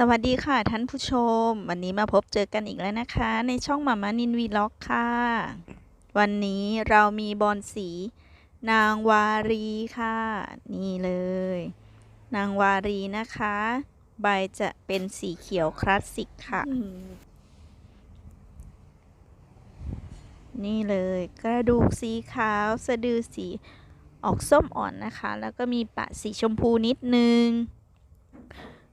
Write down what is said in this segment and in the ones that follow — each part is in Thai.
สวัสดีค่ะท่านผู้ชม วันนี้มาพบเจอกันอีกแล้วนะคะ ในช่องมามานินวีล็อกค่ะ วันนี้เรามีบอลสี นางวารีค่ะ นี่เลย นางวารีนะคะ ใบจะเป็นสีเขียวคลาสสิกค่ะ นี่เลยกระดูกสีขาวสะดือสีออกส้มอ่อนนะคะ แล้วก็มีปะสีชมพูนิดนึง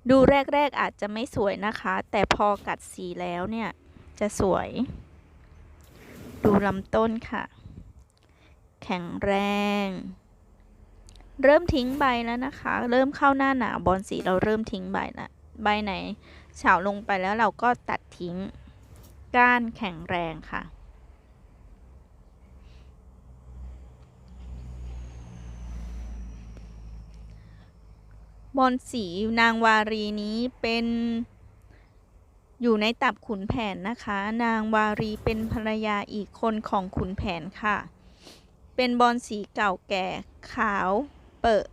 ดูแรก ๆ อาจจะไม่สวยนะคะ แต่พอกัดสีแล้วเนี่ย จะสวย ดูลำต้นค่ะ แข็งแรง เริ่มทิ้งใบแล้วนะคะ เริ่มเข้าหน้าหนาวบอลสีเราเริ่มทิ้งใบละใบไหนเฉาลงไปแล้วเราก็ตัดทิ้ง ก้านแข็งแรงค่ะ บอลสีนางวารีนี้เป็นอยู่ในตับขุนแผนนะคะ นางวารีเป็นภรรยาอีกคนของขุนแผนค่ะ เป็นบอลสีเก่าแก่ขาวเปอะ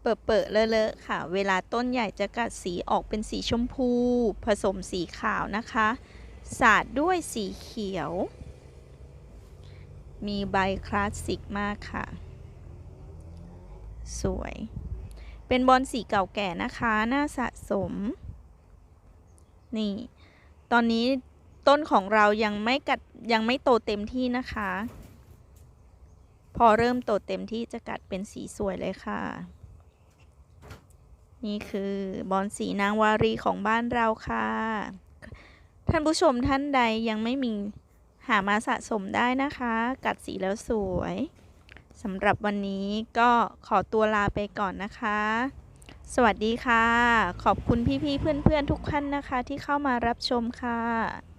เปอะเปอะเลอะเลอะค่ะ เวลาต้นใหญ่จะกัดสีออกเป็นสีชมพู ผสมสีขาวนะคะ สาดด้วยสีเขียว มีใบคลาสสิกมากค่ะ สวย เป็นบอลสีเก่าแก่นะคะน่าสะสม นี่ ตอนนี้ต้นของเรายังไม่กัดยังไม่โตเต็มที่นะคะ พอเริ่มโตเต็มที่จะกัดเป็นสีสวยเลยค่ะ นี่คือบอลสีนางวารีของบ้านเราค่ะ ท่านผู้ชมท่านใดยังไม่มีหามาสะสมได้นะคะ กัดสีแล้วสวย สำหรับวันนี้ก็ขอตัวลาไปก่อนนะคะ สวัสดีค่ะ ขอบคุณพี่ๆเพื่อนๆทุกท่านนะคะที่เข้ามารับชมค่ะ